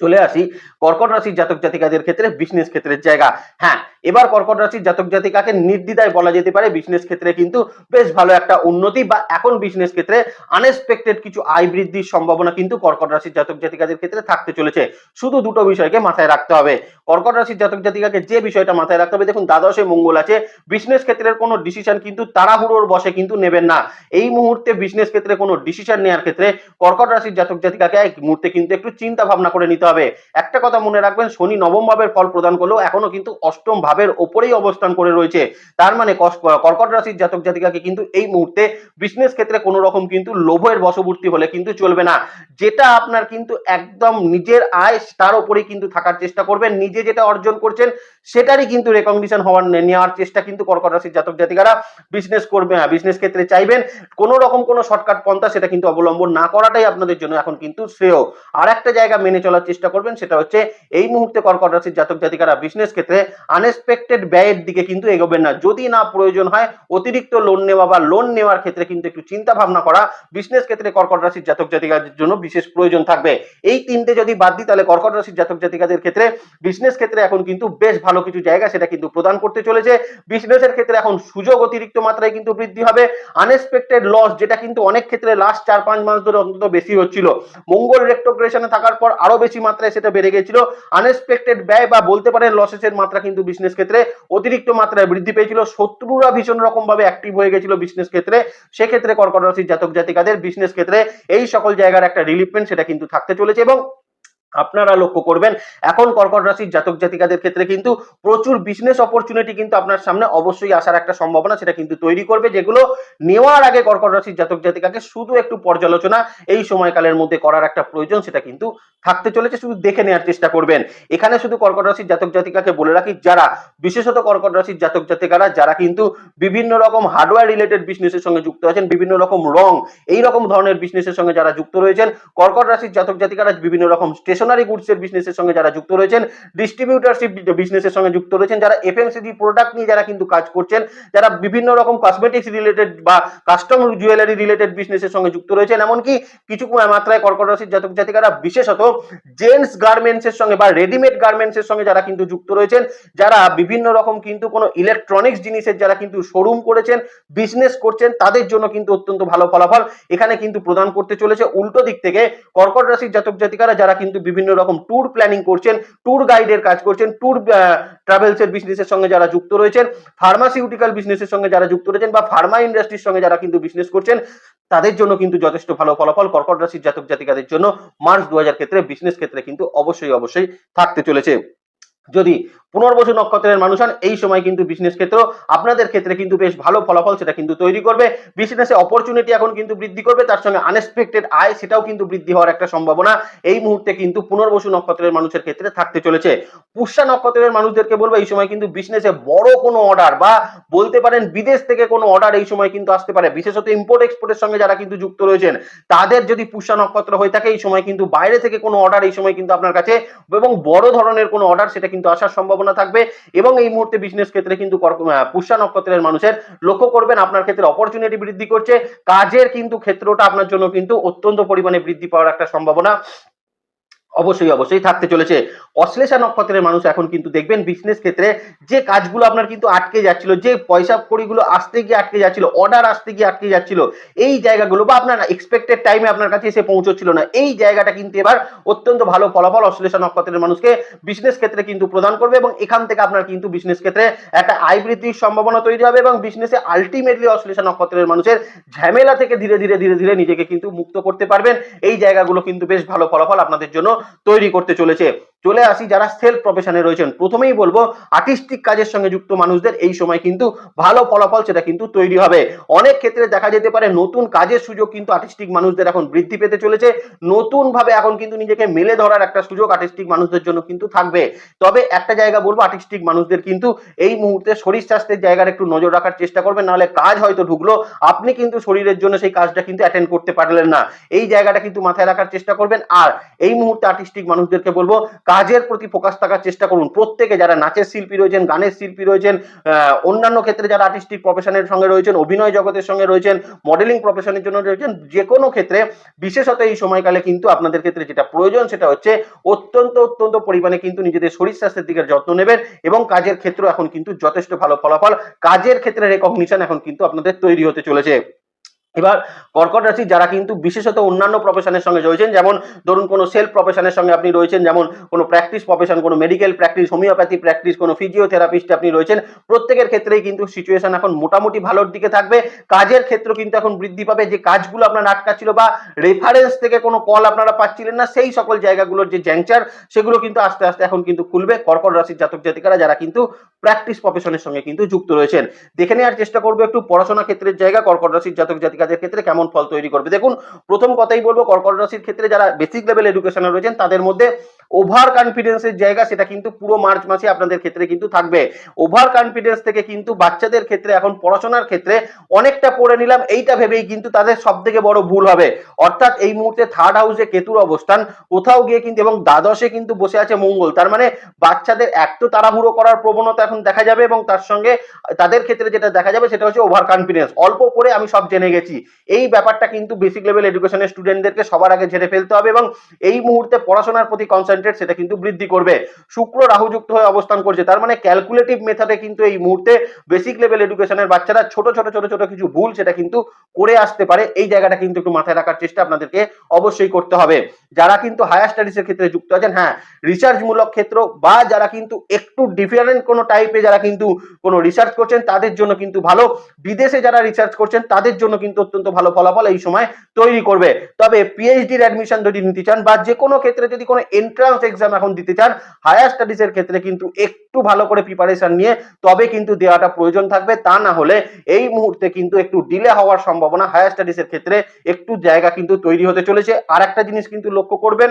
চলে আসি কর্কট রাশির জাতক জাতিকাদের ক্ষেত্রে বিজনেস ক্ষেত্রের জায়গা। হ্যাঁ এবার কর্কট রাশির জাতক জাতিকাকে নির্দ্বিধায় বলা যেতে পারে বিজনেস ক্ষেত্রে কিন্তু বেশ ভালো একটা উন্নতি বা এখন বিজনেস ক্ষেত্রে আনএক্সপেক্টেড কিছু আয় বৃদ্ধির সম্ভাবনা কিন্তু কর্কট রাশির জাতক জাতিকাদের ক্ষেত্রে থাকতে চলেছে। শুধু দুটো বিষয়কে মাথায় রাখতে হবে। কর্কট রাশির জাতক জাতিকাকে যে বিষয়টা মাথায় রাখতে হবে, দেখুন দ্বাদশে মঙ্গল আছে বিজনেস ক্ষেত্রের কোনো ডিসিশন কিন্তু তাড়াহুড়োর বসে কিন্তু নেবেন না। এই মুহূর্তে বিজনেস ক্ষেত্রে কোনো ডিসিশন নেওয়ার ক্ষেত্রে কর্কট রাশির জাতক জাতিকাকে এক মুহূর্তে কিন্তু একটু চিন্তা ভাবনা করে নিতে হবে একটা কথা মনে রাখবেন, শনি নবম ভাবের ফল প্রদান করলেও এখনও কিন্তু অষ্টম ভাবের ওপরেই অবস্থান করে রয়েছে। তার মানে কর্কট রাশির জাতক জাতিকাকে কিন্তু এই মুহূর্তে বিজনেস ক্ষেত্রে কোনো রকম কিন্তু লোভের বশবর্তী হলে কিন্তু চলবে না। যেটা আপনার কিন্তু একদম নিজের আয় তার উপরেই কিন্তু থাকার চেষ্টা করবেন। নিজে যেটা অর্জন করছেন, সেটারই কিন্তু রেকগনিশন হওয়ার নেওয়ার চেষ্টা কিন্তু কর্কট রাশির জাতক জাতিকারা বিজনেস করবে বিজনেস ক্ষেত্রে চাইবেন। কোনো রকম কোনো শর্টকাট পন্থা সেটা কিন্তু অবলম্বন না করাটাই আপনাদের জন্য এখন কিন্তু শ্রেয়। আর একটা জায়গা মেনে চলার চেষ্টা করবেন সেটা হচ্ছে এই মুহূর্তে কর্কট রাশির জাতক জাতিকারা বিজনেস ক্ষেত্রে আনএক্সপেক্টেড ব্যয়ের দিকে কিন্তু এগোবেন না। যদি না প্রয়োজন হয় অতিরিক্ত লোন নেওয়া বা লোন নেওয়ার ক্ষেত্রে কিন্তু একটু চিন্তা ভাবনা করা বিজনেস ক্ষেত্রে কর্কট রাশির জাতক জাতিকাদের জন্য বিশেষ প্রয়োজন থাকবে। এই তিনটে যদি বাদ দিই, তাহলে কর্কট রাশির জাতক জাতিকাদের ক্ষেত্রে বিজনেস ক্ষেত্রে এখন কিন্তু বেশ ভালো কিছু জায়গা সেটা কিন্তু প্রদান করতে চলেছে। বিজনেসের ক্ষেত্রে এখন সুযোগ অতিরিক্ত মাত্রায় কিন্তু বৃদ্ধি হবে। আনএক্সপেক্টেড লস যেটা কিন্তু অনেক ক্ষেত্রে লাস্ট চার পাঁচ মাস ধরে অন্তত বেশি হচ্ছিল। মঙ্গল রেক্টোগ্রেশনে থাকার পর আরও বেশি মাত্রায় সেটা বেড়ে গেছিল আনএক্সপেক্টেড ব্যয় বা বলতে পারেন লসেসের মাত্রা কিন্তু বিজনেস ক্ষেত্রে অতিরিক্ত মাত্রায় বৃদ্ধি পেয়েছিল। শত্রুরা ভীষণ রকম ভাবে অ্যাক্টিভ হয়ে গেছিল বিজনেস ক্ষেত্রে। সেক্ষেত্রে কর্কট রাশির জাতক জাতিকাদের বিজনেস ক্ষেত্রে এই সকল জায়গার একটা রিলিফমেন্ট সেটা কিন্তু থাকতে চলেছে এবং আপনারা লক্ষ্য করবেন, এখন কর্কট রাশির জাতক জাতিকাদের ক্ষেত্রে কিন্তু প্রচুর বিজনেস অপরচুনিটি কিন্তু আপনার সামনে অবশ্যই আসার একটা সম্ভাবনা সেটা কিন্তু তৈরি করবে, যেগুলো নেওয়ার আগে কর্কট রাশির জাতক জাতিকাকে শুধু একটু পর্যালোচনা এই সময়কালের মধ্যে করার একটা প্রয়োজন সেটা কিন্তু থাকতে চলেছে, শুধু দেখে নেওয়ার চেষ্টা করবেন। এখানে শুধু কর্কট রাশির জাতক জাতিকাকে বলে রাখি, যারা বিশেষত কর্কট রাশির জাতক জাতিকারা, যারা কিন্তু বিভিন্ন রকম হার্ডওয়্যার রিলেটেড বিজনেসের সঙ্গে যুক্ত আছেন, বিভিন্ন রকম রং, এই রকম ধরনের বিজনেসের সঙ্গে যারা যুক্ত রয়েছেন, কর্কট রাশির জাতক জাতিকারা বিভিন্ন রকম স্টেশনারি গুডসের বিজনেসের সঙ্গে যারা যুক্ত রয়েছেন ডিস্ট্রিবিউটারশিপ বিজনেসের সঙ্গে যুক্ত রয়েছেন, যারা এফএমসিজি প্রোডাক্ট নিয়ে যারা কিন্তু কাজ করছেন, যারা বিভিন্ন রকম কসমেটিক্স রিলেটেড বা কাস্টম জুয়েলারি রিলেটেড বিজনেসের সঙ্গে যুক্ত রয়েছেন, এমনকি কিছু মাত্রায় কর্কট রাশির জাতক জাতিকারা, বিশেষত জেন্টস গার্মেন্টস এর সঙ্গে বা রেডিমেড গার্মেন্টস এর সঙ্গে যারা কিন্তু যুক্ত রয়েছেন, যারা বিভিন্ন রকম কিন্তু কোনো ইলেকট্রনিক্স জিনিসের যারা কিন্তু শোরুম করেছেন বিজনেস করছেন, তাদের জন্য কিন্তু অত্যন্ত ভালো ফলাফল এখানে কিন্তু প্রদান করতে চলেছে। উল্টো দিক থেকে কর্কট রাশির জাতক জাতিকারা যারা কিন্তু বিভিন্ন রকম ট্যুর প্ল্যানিং করছেন ট্যুর গাইডের কাজ করছেন ট্যুর ট্রাভেলসের বিজনেসের সঙ্গে যারা যুক্ত রয়েছেন ফার্মাসিউটিক্যাল বিজনেসের সঙ্গে যারা যুক্ত রয়েছেন বা ফার্মা ইন্ডাস্ট্রির সঙ্গে যারা কিন্তু বিজনেস করছেন, তাদের জন্য কিন্তু যথেষ্ট ভালো ফলাফল কর্কট রাশির জাতক জাতিকাদের জন্য মার্চ দু হাজার ক্ষেত্রে বিজনেস ক্ষেত্রে কিন্তু অবশ্যই অবশ্যই থাকতে চলেছে। যদি পুনর্বসু নক্ষত্রের মানুষ হন, এই সময় কিন্তু বিজনেস ক্ষেত্র, আপনাদের ক্ষেত্রে কিন্তু বেশ ভালো ফলাফল সেটা কিন্তু তৈরি করবে। বিজনেসে অপরচুনিটি এখন কিন্তু বৃদ্ধি করবে, তার সঙ্গে আনএক্সপেক্টেড আয় সেটাও কিন্তু বৃদ্ধি হওয়ার একটা সম্ভাবনা। এই মুহূর্তে কিন্তু পুনর্বসু নক্ষত্রের মানুষের ক্ষেত্রে থাকতে চলেছে। পুষ্যা নক্ষত্রের মানুষদেরকে বলব, এই সময় কিন্তু বিজনেসে বড় কোনো অর্ডার বা বলতে পারেন বিদেশ থেকে কোনো অর্ডার এই সময় কিন্তু আসতে পারে। বিশেষত ইম্পোর্ট এক্সপোর্টের সঙ্গে যারা কিন্তু যুক্ত রয়েছেন, তাদের যদি পুষ্যা নক্ষত্র হয়ে থাকে, এই সময় কিন্তু বাইরে থেকে কোনো অর্ডার এই সময় কিন্তু আপনার কাছে এবং বড় ধরনের কোনো অর্ডার সেটা কিন্তু আসার সম্ভাবনা থাকবে এবং এই মুহূর্তে বিজনেস ক্ষেত্রে কিন্তু পুষা নক্ষত্রের মানুষের লক্ষ্য করবেন আপনার ক্ষেত্রে অপরচুনিটি বৃদ্ধি করছে। কাজের কিন্তু ক্ষেত্রটা আপনার জন্য কিন্তু অত্যন্ত পরিমাণে বৃদ্ধি পাওয়ার একটা সম্ভাবনা। অবশ্যই অবশ্যই থাকতে চলেছে। অশ্লেষা নক্ষত্রের মানুষ এখন কিন্তু দেখবেন বিজনেস ক্ষেত্রে যে কাজগুলো আপনার কিন্তু আটকে যাচ্ছিল, যে পয়সা কড়িগুলো আসতে গিয়ে আটকে যাচ্ছিল অর্ডার আসতে গিয়ে আটকে যাচ্ছিল, এই জায়গাগুলো বা আপনার এক্সপেক্টেড টাইমে আপনার কাছে এসে পৌঁছচ্ছিল না, এই জায়গাটা কিন্তু এবার অত্যন্ত ভালো ফলাফল অশ্লেষা নক্ষত্রের মানুষকে বিজনেস ক্ষেত্রে কিন্তু প্রদান করবে এবং এখান থেকে আপনার কিন্তু বিজনেস ক্ষেত্রে একটা আয় বৃদ্ধির সম্ভাবনা তৈরি হবে এবং বিজনেসে আলটিমেটলি অশ্লেষা নক্ষত্রের মানুষের ঝামেলা থেকে ধীরে ধীরে ধীরে ধীরে নিজেকে কিন্তু মুক্ত করতে পারবেন। এই জায়গাগুলো কিন্তু বেশ ভালো ফলাফল আপনাদের জন্য তৈরি করতে চলেছে। চলে আসি যারা সেলফ প্রফেশনে রয়েছেন। প্রথমেই বলব আর্টিস্টিক কাজের সঙ্গে যুক্ত মানুষদের এই সময় কিন্তু ভালো ফলাফল সেটা কিন্তু তৈরি হবে। অনেক ক্ষেত্রে দেখা যেতে পারে নতুন কাজের সুযোগ কিন্তু আর্টিস্টিক মানুষদের এখন বৃদ্ধি পেতে চলেছে। নতুন ভাবে এখন কিন্তু নিজেকে মেলে ধরার একটা সুযোগ আর্টিস্টিক মানুষদের জন্য কিন্তু থাকবে। তবে একটা জায়গা বলব আর্টিস্টিক মানুষদের কিন্তু এই মুহূর্তে শরীর স্বাস্থ্যের জায়গার একটু নজর রাখার চেষ্টা করবেন, নাহলে কাজ হয়তো ঢুকলো, আপনি কিন্তু শরীরের জন্য সেই কাজটা কিন্তু অ্যাটেন্ড করতে পারলেন না। এই জায়গাটা কিন্তু মাথায় রাখার চেষ্টা করবেন। আর এই মুহূর্তে আর্টিস্টিক মানুষদেরকে বলব কাজের প্রতি ফোকাস থাকার চেষ্টা করুন। প্রত্যেকে যারা নাচের শিল্পী রয়েছেন, গানের শিল্পী রয়েছেন অন্যান্য ক্ষেত্রে যারা আর্টিস্টিক প্রফেশনের সঙ্গে রয়েছেন, অভিনয় জগতের সঙ্গে রয়েছেন মডেলিং প্রফেশনের জন্য রয়েছেন, যে কোনো ক্ষেত্রে বিশেষত এই সময়কালে কিন্তু আপনাদের ক্ষেত্রে যেটা প্রয়োজন সেটা হচ্ছে অত্যন্ত অত্যন্ত পরিমাণে কিন্তু নিজেদের শরীর স্বাস্থ্যের দিকে যত্ন নেবেন এবং কাজের ক্ষেত্রে এখন কিন্তু যথেষ্ট ভালো ফলাফল, কাজের ক্ষেত্রে রেকগনিশন এখন কিন্তু আপনাদের তৈরি হতে চলেছে। এবার কর্কট রাশি যারা কিন্তু বিশেষত অন্যান্য প্রফেশনের সঙ্গে রয়েছেন, যেমন ধরুন কোনো সেলফ প্রফেশনের সঙ্গে আপনি রয়েছেন, যেমন কোনো প্র্যাকটিস প্রফেশন কোনো মেডিকেল প্র্যাকটিস হোমিওপ্যাথি প্র্যাকটিস কোনো ফিজিওথেরাপিস্ট আপনি রয়েছেন, প্রত্যেকের ক্ষেত্রেই কিন্তু সিচুয়েশন এখন মোটামুটি ভালোর দিকে থাকবে। কাজের ক্ষেত্র কিন্তু এখন বৃদ্ধি পাবে। যে কাজগুলো আপনার আটকাচ্ছিল বা রেফারেন্স থেকে কোনো কল আপনারা পাচ্ছিলেন না, সেই সকল জায়গাগুলোর যে জ্যাংচার সেগুলো কিন্তু আস্তে আস্তে এখন কিন্তু খুলবে কর্কট রাশির জাতক জাতিকারা যারা কিন্তু প্র্যাকটিস প্রফেশনের সঙ্গে কিন্তু যুক্ত রয়েছেন। দেখে নেওয়ার চেষ্টা করব একটু পড়াশোনা ক্ষেত্রের জায়গা, কর্কট রাশির জাতক জাতিকাদের ক্ষেত্রে কেমন ফল তৈরি করবে? দেখুন, প্রথম কথাই বলব, কর্কট রাশির ক্ষেত্রে যারা বেসিক লেভেল এডুকেশনে রয়েছেন, তাদের মধ্যে ওভার কনফিডেন্সের জায়গা সেটা কিন্তু পুরো মার্চ মাসে আপনাদের ক্ষেত্রে কিন্তু থাকবে। ওভার কনফিডেন্স থেকে কিন্তু বাচ্চাদের ক্ষেত্রে, এখন পড়াশোনার ক্ষেত্রে অনেকটা পড়ে নিলাম, এইটা ভেবেই কিন্তু তাদের সব থেকে বড় ভুল হবে। অর্থাৎ এই মুহূর্তে থার্ড হাউসে কেতুর অবস্থান, কোথাও গিয়ে কিন্তু এবং দ্বাদশে কিন্তু বসে আছে মঙ্গল। তার মানে বাচ্চাদের এক তো তাড়াহুড়ো করার প্রবণতা এখন দেখা যাবে এবং তার সঙ্গে তাদের ক্ষেত্রে যেটা দেখা যাবে সেটা হচ্ছে ওভার কনফিডেন্স অল্প পড়ে আমি সব জেনে গেছি। এই ব্যাপারটা কিন্তু বেসিক লেভেল এডুকেশনের স্টুডেন্টদেরকে সবার আগে ঝেড়ে ফেলতে হবে এবং এই মুহূর্তে পড়াশোনার প্রতি কনসেন্ট্রেট সেটা কিন্তু বৃদ্ধি করবে। শুক্র রাহুযুক্ত হয়ে অবস্থান করছে। তার মানে ক্যালকুলেটিভ মেথডে কিন্তু এই মুহূর্তে বেসিক লেভেল এডুকেশনের বাচ্চারা ছোট ছোট ছোট ছোট কিছু ভুল সেটা কিন্তু করে আসতে পারে। এই জায়গাটা কিন্তু একটু মাথায় রাখার চেষ্টা আপনাদেরকে অবশ্যই করতে হবে। যারা কিন্তু হায়ার স্টাডিজের ক্ষেত্রে যুক্ত আছেন হ্যাঁ রিসার্চ মূলক ক্ষেত্র বা যারা কিন্তু একটু ডিফারেন্ট কোনো টাইপে যারা কিন্তু কোনো রিসার্চ করছেন, তাদের জন্য কিন্তু ভালো। বিদেশে যারা রিসার্চ করছেন, তাদের জন্য কিন্তু অত্যন্ত ভালো ফলাফল এই সময় তৈরি করবে। তবে পিএইচডির অ্যাডমিশন যদি নিতে চান বা যে কোনো ক্ষেত্রে যদি কোনো এন্ট্রান্স এক্সাম এখন দিতে চান হায়ার স্টাডিজের ক্ষেত্রে কিন্তু একটু ভালো করে প্রিপারেশন নিয়ে তবে কিন্তু দেওয়াটা প্রয়োজন থাকবে। তা না হলে এই মুহূর্তে কিন্তু একটু ডিলে হওয়ার সম্ভাবনা। হায়ার স্টাডিজের ক্ষেত্রে একটু জায়গা কিন্তু তৈরি হতে চলেছে। আর একটা জিনিস কিন্তু লক্ষ্য করবেন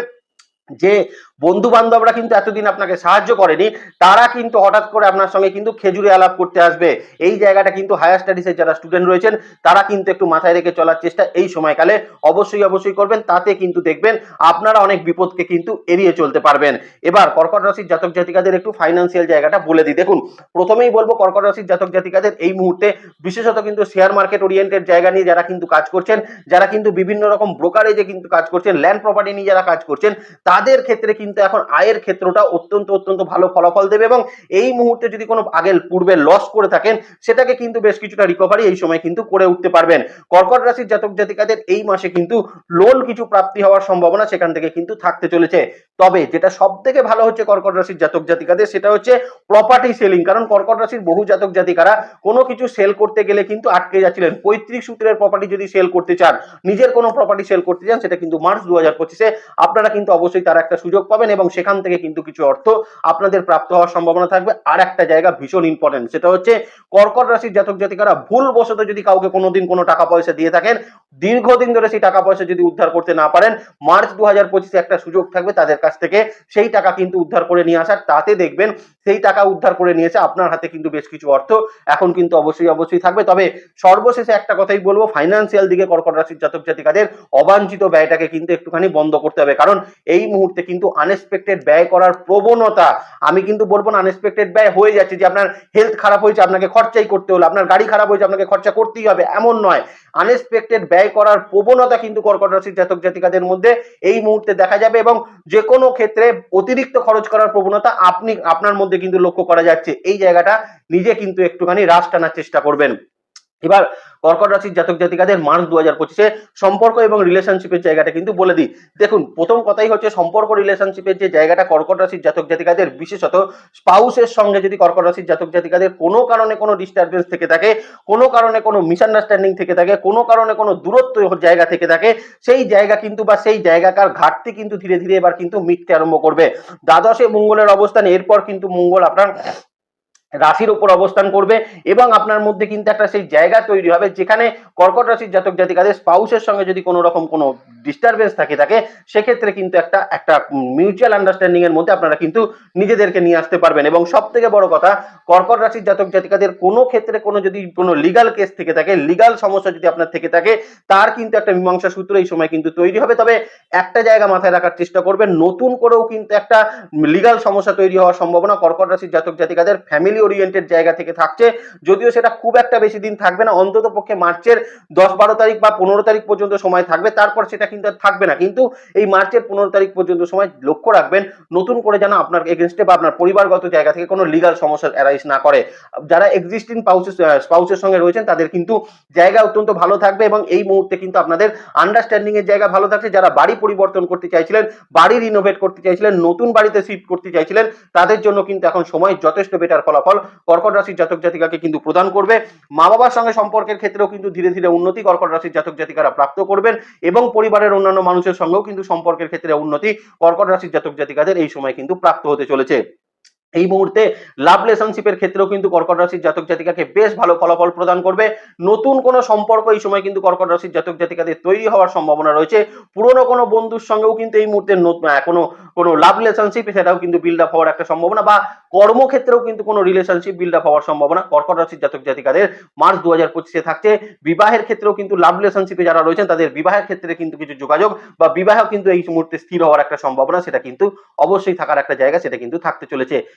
যে বন্ধু বান্ধবরা কিন্তু এতদিন আপনাকে সাহায্য করেনি, তারা কিন্তু হঠাৎ করে আপনার সঙ্গে কিন্তু খেজুরে আলাপ করতে আসবে। এই জায়গাটা কিন্তু হায়ার স্টাডিজের যারা স্টুডেন্ট রয়েছেন, তারা কিন্তু একটু মাথায় রেখে চলার চেষ্টা এই সময়কালে অবশ্যই অবশ্যই করবেন, তাতে কিন্তু দেখবেন আপনারা অনেক বিপদকে কিন্তু এড়িয়ে চলতে পারবেন। এবার কর্কট রাশির জাতক জাতিকাদের একটু ফাইন্যান্সিয়াল জায়গাটা বলে দিই। দেখুন, প্রথমেই বলব কর্কট রাশির জাতক জাতিকাদের এই মুহূর্তে বিশেষত কিন্তু শেয়ার মার্কেট ওরিয়েন্টেড জায়গা নিয়ে যারা কিন্তু কাজ করছেন, যারা কিন্তু বিভিন্ন রকম ব্রোকারেজে কিন্তু কাজ করছেন ল্যান্ড প্রপার্টি নিয়ে যারা কাজ করছেন তাদের ক্ষেত্রে কিন্তু এখন আয়ের ক্ষেত্রটা অত্যন্ত অত্যন্ত ভালো ফলাফল দেবে এবং এই মুহূর্তে যদি কোনো আগে পূর্বে লস করে থাকেন, সেটাকে কিন্তু বেশ কিছুটা রিকভারি এই সময় কিন্তু করে উঠতে পারবেন। কর্কট রাশির জাতক জাতিকাদের এই মাসে কিন্তু লোন কিছু প্রাপ্তি হওয়ার সম্ভাবনা সেখান থেকে কিন্তু থাকতে চলেছে। তবে যেটা সব থেকে ভালো হচ্ছে কর্কট রাশির জাতক জাতিকাদের, সেটা হচ্ছে প্রপার্টি সেলিং কারণ কর্কট রাশির বহু জাতক জাতিকারা কোনো কিছু সেল করতে গেলে কিন্তু আটকে যাচ্ছিলেন। পৈতৃক সূত্রের প্রপার্টি যদি সেল করতে চান, নিজের কোনো প্রপার্টি সেল করতে চান, সেটা কিন্তু মার্চ দু হাজার পঁচিশে, আপনারা কিন্তু অবশ্যই তার একটা সুযোগ পাবেন এবং সেখান থেকে কিন্তু কিছু অর্থ আপনাদের প্রাপ্ত হওয়ার সম্ভাবনা থাকবে। আর একটা জায়গা ভীষণ ইম্পর্টেন্ট সেটা হচ্ছে কর্কট রাশির জাতক জাতিকারা ভুলবশত যদি কাউকে কোনোদিন কোনো টাকা পয়সা দিয়ে থাকেন, দীর্ঘদিন ধরে সেই টাকা পয়সা যদি উদ্ধার করতে না পারেন, মার্চ দু হাজার পঁচিশে একটা সুযোগ থাকবে তাদের কাছ থেকে। সেই টাকা কিন্তু উদ্ধার করে নিয়ে আসার, তাতে দেখবেন সেই টাকা উদ্ধার করে নিয়েছে আপনার হাতে কিন্তু বেশ কিছু অর্থ এখন কিন্তু অবশ্যই অবশ্যই থাকবে। তবে সর্বশেষে একটা কথাই বলব ফাইন্যান্সিয়াল দিকে কর্কট রাশির জাতক জাতিকাদের অবাঞ্ছিত ব্যয়টাকে কিন্তু একটুখানি বন্ধ করতে হবে। কারণ এই মুহূর্তে কিন্তু আনএক্সপেক্টেড ব্যয় করার প্রবণতা, আমি কিন্তু বলব না আনএক্সপেক্টেড ব্যয় হয়ে যাচ্ছে যে আপনার হেলথ খারাপ হয়েছে, আপনাকে খরচাই করতে হলো, আপনার গাড়ি খারাপ হয়েছে, আপনাকে খরচা করতেই হবে, এমন নয়। আনএক্সপেক্টেড ব্যয় করার প্রবণতা কিন্তু কর্কট রাশির জাতক জাতিকাদের মধ্যে এই মুহূর্তে দেখা যাবে এবং যে কোনো ক্ষেত্রে অতিরিক্ত খরচ করার প্রবণতা আপনি, আপনার মধ্যে কিন্তু লক্ষ্য করা যাচ্ছে। এই জায়গাটা নিজে কিন্তু একটুখানি রাশ টানার চেষ্টা করবেন। এবার কর্কট রাশির জাতক জাতিকাদের মার্চ দু হাজার পঁচিশে সম্পর্ক এবং রিলেশনশিপের জায়গাটা কিন্তু বলে দিই। দেখুন, প্রথম কথাই হচ্ছে সম্পর্ক রিলেশনশিপের যে জায়গাটা কর্কট রাশির জাতক জাতিকাদের, বিশেষত স্পাউসের সঙ্গে যদি কর্কট রাশির জাতক জাতিকাদের কোনো কারণে কোনো ডিস্টারবেন্স থেকে থাকে, কোনো কারণে কোনো মিসআন্ডারস্ট্যান্ডিং থেকে থাকে, কোনো কারণে কোনো দূরত্ব জায়গা থেকে থাকে, সেই জায়গা কিন্তু বা সেই জায়গাকার ঘাটতি কিন্তু ধীরে ধীরে এবার কিন্তু মিটতে আরম্ভ করবে। দ্বাদশে মঙ্গলের অবস্থান, এরপর কিন্তু মঙ্গল আপনার রাশির উপর অবস্থান করবে এবং আপনার মধ্যে কিন্তু একটা সেই জায়গা তৈরি হবে যেখানে কর্কট রাশির জাতক জাতিকাদের স্পাউসের সঙ্গে যদি কোনো রকম কোনো ডিস্টারবেন্স থাকে থাকে, সেক্ষেত্রে কিন্তু একটা একটা মিউচুয়াল আন্ডারস্ট্যান্ডিং এর মধ্যে আপনারা কিন্তু নিজেদেরকে নিয়ে আসতে পারবেন। এবং সব থেকে বড় কথা, কর্কট রাশির জাতক জাতিকাদের কোনো ক্ষেত্রে কোনো যদি কোনো লিগাল কেস থেকে থাকে লিগাল সমস্যা যদি আপনার থেকে থাকে, তার কিন্তু একটা মীমাংসা সূত্র এই সময় কিন্তু তৈরি হবে। তবে একটা জায়গা মাথায় রাখার চেষ্টা করবেন, নতুন করেও কিন্তু একটা লিগাল সমস্যা তৈরি হওয়ার সম্ভাবনা কর্কট রাশির জাতক জাতিকাদের ফ্যামিলি ওরিয়েন্টেড জায়গা থেকে থাকছে। যদিও সেটা খুব একটা বেশি দিন থাকবে না, অন্তত পক্ষে মার্চের দশ বারো তারিখ বা পনেরো তারিখ পর্যন্ত সময় থাকবে, তারপর সেটা কিন্তু থাকবে না। কিন্তু এই মার্চের পনেরো তারিখ পর্যন্ত সময় লক্ষ্য রাখবেন, নতুন করে যেন আপনার এগেনস্টে বা আপনার পরিবারগত জায়গা থেকে কোনো লিগাল সমস্যা অ্যারাইজ না করে। যারা এক্সিস্টিং পাউসেস স্পাউসের সঙ্গে রয়েছেন, তাদের কিন্তু জায়গা অত্যন্ত ভালো থাকবে এবং এই মুহূর্তে কিন্তু আপনাদের আন্ডারস্ট্যান্ডিং এর জায়গা ভালো থাকছে। যারা বাড়ি পরিবর্তন করতে চাইছিলেন, বাড়ি রিনোভেট করতে চাইছিলেন, নতুন বাড়িতে শিফট করতে চাইছিলেন, তাদের জন্য কিন্তু এখন সময় যথেষ্ট বেটার ফলাফল কর্কট রাশির জাতক জাতিকাকে কিন্তু প্রদান করবে। মা বাবার সঙ্গে সম্পর্কের ক্ষেত্রেও কিন্তু ধীরে ধীরে উন্নতি কর্কট রাশির জাতক জাতিকারা প্রাপ্ত করবেন এবং পরিবারের অন্যান্য মানুষের সঙ্গেও কিন্তু সম্পর্কের ক্ষেত্রে উন্নতি কর্কট রাশির জাতক জাতিকাদের এই সময় কিন্তু প্রাপ্ত হতে চলেছে। এই মুহূর্তে লাভ রিলেশনশিপের ক্ষেত্রেও কিন্তু কর্কট রাশির জাতক জাতিকাকে বেশ ভালো ফলাফল প্রদান করবে। নতুন কোনো সম্পর্ক এই সময় কিন্তু কর্কট রাশির জাতক জাতিকাদের তৈরি হওয়ার সম্ভাবনা রয়েছে। পুরনো কোনো বন্ধুর সঙ্গেও কিন্তু এই মুহূর্তে কোনো কোনো লাভ রিলেশনশিপ সেটাও কিন্তু বিল্ড আপ হওয়ার একটা সম্ভাবনা বা কর্মক্ষেত্রেও কিন্তু কোনো রিলেশনশিপ বিল্ড আপ হওয়ার সম্ভাবনা কর্কট রাশির জাতক জাতিকাদের মার্চ দু হাজার পঁচিশে থাকছে। বিবাহের ক্ষেত্রেও কিন্তু লাভ রিলেশনশিপে যারা রয়েছেন, তাদের বিবাহের ক্ষেত্রে কিন্তু কিছু যোগাযোগ বা বিবাহ কিন্তু এই মুহূর্তে স্থির হওয়ার একটা সম্ভাবনা, সেটা কিন্তু অবশ্যই থাকার একটা জায়গা, সেটা কিন্তু থাকতে চলেছে।